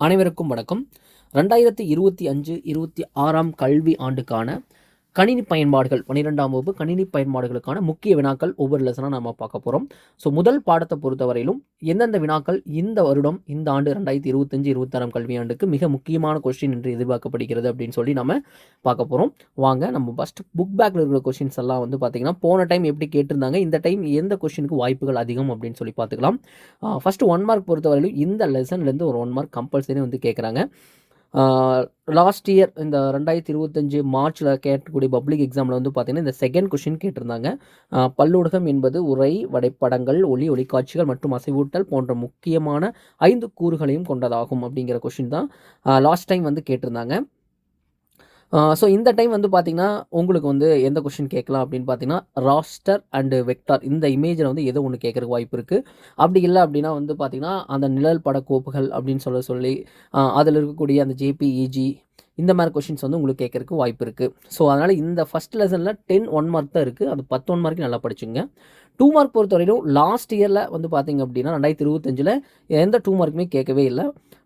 அனைவருக்கும் வணக்கம். ரெண்டாயிரத்தி இருபத்தி அஞ்சு இருபத்தி ஆறாம் கல்வி ஆண்டுக்கான கணினி பயன்பாடுகள் பன்னிரெண்டாம் வகுப்பு கணினி பயன்பாடுகளுக்கான முக்கிய வினாக்கள் ஒவ்வொரு லெசனாக நம்ம பார்க்க போகிறோம் ஸோ முதல் பாடத்தை பொறுத்தவரையிலும் எந்தெந்த வினாக்கள் இந்த வருடம் இந்த ஆண்டு ரெண்டாயிரத்தி இருபத்தஞ்சு இருபத்தாறாம் கல்வியாண்டுக்கு மிக முக்கியமான கொஸ்டின் என்று எதிர்பார்க்கப்படுகிறது அப்படின்னு சொல்லி நம்ம பார்க்க போகிறோம் வாங்க நம்ம ஃபஸ்ட் புக் பேக்கில் இருக்கிற கொஸ்டின்ஸ் எல்லாம் வந்து பார்த்திங்கன்னா போன டைம் எப்படி கேட்டிருந்தாங்க இந்த டைம் எந்த கொஸ்டினுக்கு வாய்ப்புகள் அதிகம் அப்படின்னு சொல்லி பார்த்துக்கலாம். ஃபஸ்ட்டு ஒன் மார்க் பொறுத்தவரையிலும் இந்த லெசன்லேருந்து ஒரு ஒன் மார்க் கம்பல்சரி வந்து கேட்குறாங்க லாஸ்ட் இயர் இந்த ரெண்டாயிரத்தி இருபத்தஞ்சு மார்ச்சில் கேட்கக்கூடிய பப்ளிக் எக்ஸாமில் வந்து பார்த்திங்கன்னா இந்த செகண்ட் கொஷின் கேட்டிருந்தாங்க. பல்லூடகம் என்பது உரை வடைப்படங்கள் ஒளி ஒளிக்காட்சிகள் மற்றும் அசைவூட்டல் போன்ற முக்கியமான ஐந்து கூறுகளையும் கொண்டதாகும் அப்படிங்கிற கொஷின் தான் லாஸ்ட் டைம் வந்து கேட்டிருந்தாங்க. ஸோ இந்த டைம் வந்து பார்த்திங்கன்னா உங்களுக்கு வந்து எந்த கொஷின் கேட்கலாம் அப்படின்னு பார்த்தீங்கன்னா ராஸ்டர் அண்டு வெக்டார் இந்த இமேஜில் வந்து ஏதோ ஒன்று கேட்குறக்கு வாய்ப்பு இருக்குது அப்படி இல்லை அப்படின்னா வந்து பார்த்திங்கன்னா அந்த நிழல் பட கோப்புகள் அப்படின்னு சொல்ல சொல்லி அதில் இருக்கக்கூடிய அந்த ஜேபிஇஜி இந்த மாதிரி கொஷின்ஸ் வந்து உங்களுக்கு கேட்கறக்கு வாய்ப்பு இருக்குது ஸோ அதனால் இந்த ஃபஸ்ட் லெசனில் டென் ஒன் மார்க் தான் இருக்குது அது பத்து ஒன் மார்க்கு நல்லா படிச்சுங்க டூ மார்க் பொறுத்தவரையிலும் லாஸ்ட் இயரில் வந்து பார்த்திங்க அப்படின்னா ரெண்டாயிரத்தி இருபத்தஞ்சில் எந்த டூ மார்க்குமே கேட்கவே இல்லை.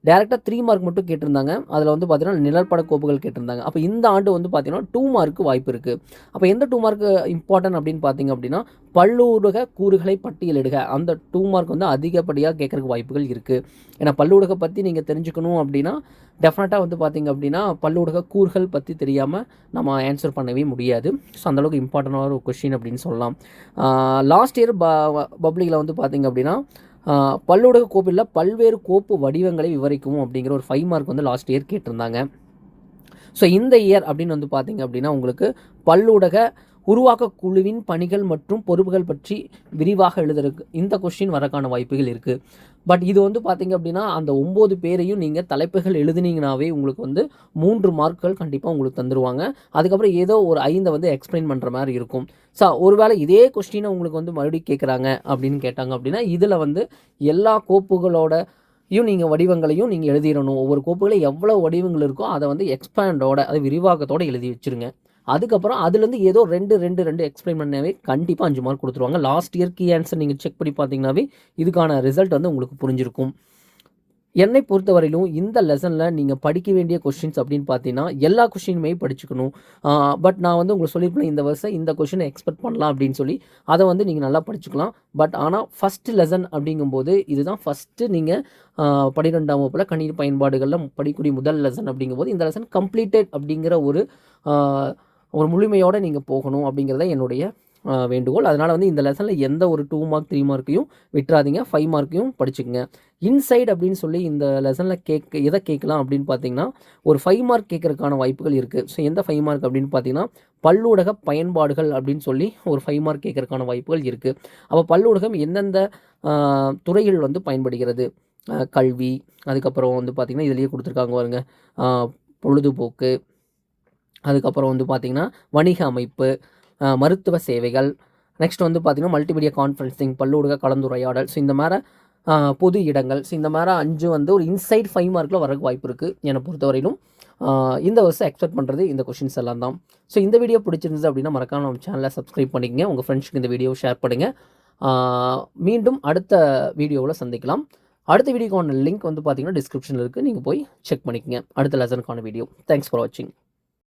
டேரெக்டாக த்ரீ மார்க் மட்டும் கேட்டிருந்தாங்க. அதில் வந்து பார்த்தீங்கன்னா நிழற்பட கோப்புகள் கேட்டிருந்தாங்க. அப்போ இந்த ஆண்டு வந்து பார்த்தீங்கன்னா டூ மார்க்கு வாய்ப்பு இருக்குது அப்போ எந்த டூ மார்க் இம்பார்ட்டன்ட் அப்படின்னு பார்த்தீங்க அப்படின்னா பல்லூடக கூறுகளை பட்டியலிடுக அந்த டூ மார்க் வந்து அதிகப்படியாக கேட்குறக்கு வாய்ப்புகள் இருக்குது ஏன்னா பல்லூடக பற்றி நீங்கள் தெரிஞ்சுக்கணும் அப்படின்னா டெஃபினட்டாக வந்து பார்த்திங்க அப்படின்னா பல்லூடக கூறுகள் பற்றி தெரியாமல் நம்ம ஆன்சர் பண்ணவே முடியாது. ஸோ அந்தளவுக்கு இம்பார்ட்டண்டான ஒரு கொஷின் அப்படின்னு சொல்லலாம். லாஸ்ட் இயர் ப பப்ளிக்கில் வந்து பார்த்திங்க அப்படின்னா பல்லூடக கோப்பில் பல்வேறு கோப்பு வடிவங்களை விவரிக்கும் அப்படிங்கிற ஒரு ஃபைவ் மார்க் வந்து லாஸ்ட் இயர் கேட்டிருந்தாங்க. ஸோ இந்த இயர் அப்படின்னு வந்து பார்த்திங்க அப்படின்னா உங்களுக்கு பல்லூடக உருவாக்க குழுவின் பணிகள் மற்றும் பொறுப்புகள் பற்றி விரிவாக எழுதுறதுக்கு இந்த கொஸ்டின் வரக்கான வாய்ப்புகள் இருக்குது பட் இது வந்து பார்த்திங்க அப்படின்னா அந்த ஒம்பது பேரையும் நீங்கள் தலைப்புகள் எழுதுனீங்கனாவே உங்களுக்கு வந்து மூன்று மார்க்குகள் கண்டிப்பாக உங்களுக்கு தந்துடுவாங்க அதுக்கப்புறம் ஏதோ ஒரு ஐந்தை வந்து எக்ஸ்பிளைன் பண்ணுற மாதிரி இருக்கும். ஸோ ஒருவேளை இதே கொஸ்டினை உங்களுக்கு வந்து மறுபடியும் கேட்குறாங்க அப்படின்னு கேட்டாங்க அப்படின்னா இதில் வந்து எல்லா கோப்புகளோட யும் நீங்கள் வடிவங்களையும் நீங்கள் எழுதிடணும். ஒவ்வொரு கோப்புகளை எவ்வளோ வடிவங்கள் இருக்கோ அதை வந்து எக்ஸ்பேண்டோட அதை விரிவாக்கத்தோடு எழுதி வச்சுருங்க. அதுக்கப்புறம் அதுலேருந்து ஏதோ ரெண்டு ரெண்டு ரெண்டு எக்ஸ்பிளைன் பண்ணாவே கண்டிப்பாக அஞ்சு மார்க் கொடுத்துருவாங்க. லாஸ்ட் இயர் கீ ஆன்சர் நீங்கள் செக் பண்ணி பார்த்தீங்கன்னாவே இதுக்கான ரிசல்ட் வந்து உங்களுக்கு புரிஞ்சிருக்கும். என்னை பொறுத்தவரையிலும் இந்த லெசனில் நீங்கள் படிக்க வேண்டிய கொஷின்ஸ் அப்படின்னு பார்த்தீங்கன்னா எல்லா கொஷினுமே படிச்சுக்கணும். பட் நான் வந்து உங்களுக்கு சொல்லியிருப்பேன் இந்த வருஷம் இந்த கொஷினை எக்ஸ்பெக்ட் பண்ணலாம் அப்படின்னு சொல்லி. அதை வந்து நீங்கள் நல்லா படிச்சுக்கலாம். பட் ஆனால் ஃபஸ்ட்டு லெசன் அப்படிங்கும்போது இதுதான் ஃபஸ்ட்டு நீங்கள் பன்னிரெண்டாம் வகுப்பில் கணினி பயன்பாடுகளில் படிக்கக்கூடிய முதல் லெசன் அப்படிங்கும்போது இந்த லெசன் கம்ப்ளீட்டட் அப்படிங்கிற ஒரு ஒரு முழுமையோடு நீங்கள் போகணும் அப்படிங்கிறத என்னுடைய வேண்டுகோள். அதனால் வந்து இந்த லெசனில் எந்த ஒரு டூ மார்க் த்ரீ மார்க்கையும் விட்டுறாதீங்க. ஃபைவ் மார்க்கையும் படிச்சுக்கோங்க. இன்சைட் அப்படின்னு சொல்லி இந்த லெசனில் கேட்க எதை கேட்கலாம் அப்படின்னு பார்த்தீங்கன்னா ஒரு ஃபைவ் மார்க் கேட்கறதுக்கான வாய்ப்புகள் இருக்குது ஸோ எந்த ஃபைவ் மார்க் அப்படின்னு பார்த்தீங்கன்னா பல்லூடக பயன்பாடுகள் அப்படின்னு சொல்லி ஒரு ஃபைவ் மார்க் கேட்கறதுக்கான வாய்ப்புகள் இருக்குது அப்போ பல்லூடகம் எந்தெந்த துறைகள் வந்து பயன்படுகிறது? கல்வி அதுக்கப்புறம் வந்து பார்த்திங்கன்னா இதுலேயே கொடுத்துருக்காங்க பாருங்கள் பொழுதுபோக்கு அதுக்கப்புறம் வந்து பார்த்திங்கன்னா வணிக அமைப்பு மருத்துவ சேவைகள் நெக்ஸ்ட் வந்து பார்த்திங்கன்னா மல்டிமீடியா கான்ஃபரன்சிங் பல்லூடக கலந்துரையாடல் ஸோ இந்த மாதிரி பொது இடங்கள் ஸோ இந்த மாதிரி அஞ்சு வந்து ஒரு இன்சைட் ஃபைவ் மார்க்கில் வரக்கு வாய்ப்பு இருக்குது என்னை பொறுத்தவரையிலும். இந்த வருஷம் எக்ஸ்பெக்ட் பண்ணுறது இந்த கொஷின்ஸ் எல்லாம் தான். ஸோ இந்த வீடியோ பிடிச்சிருந்தது அப்படின்னா மறக்காம நம்ம சேனலை சப்ஸ்கிரைப் பண்ணிக்கங்க உங்கள் ஃப்ரெண்ட்ஸ்க்கு இந்த வீடியோ ஷேர் பண்ணுங்கள் மீண்டும் அடுத்த வீடியோவில் சந்திக்கலாம். அடுத்த வீடியோக்கான லிங்க் வந்து பார்த்திங்கன்னா டிஸ்கிரிப்ஷனில் இருக்குது நீங்கள் போய் செக் பண்ணிக்கங்க. அடுத்த லெசனுக்கான வீடியோ தேங்க்ஸ் ஃபார் வாட்சிங்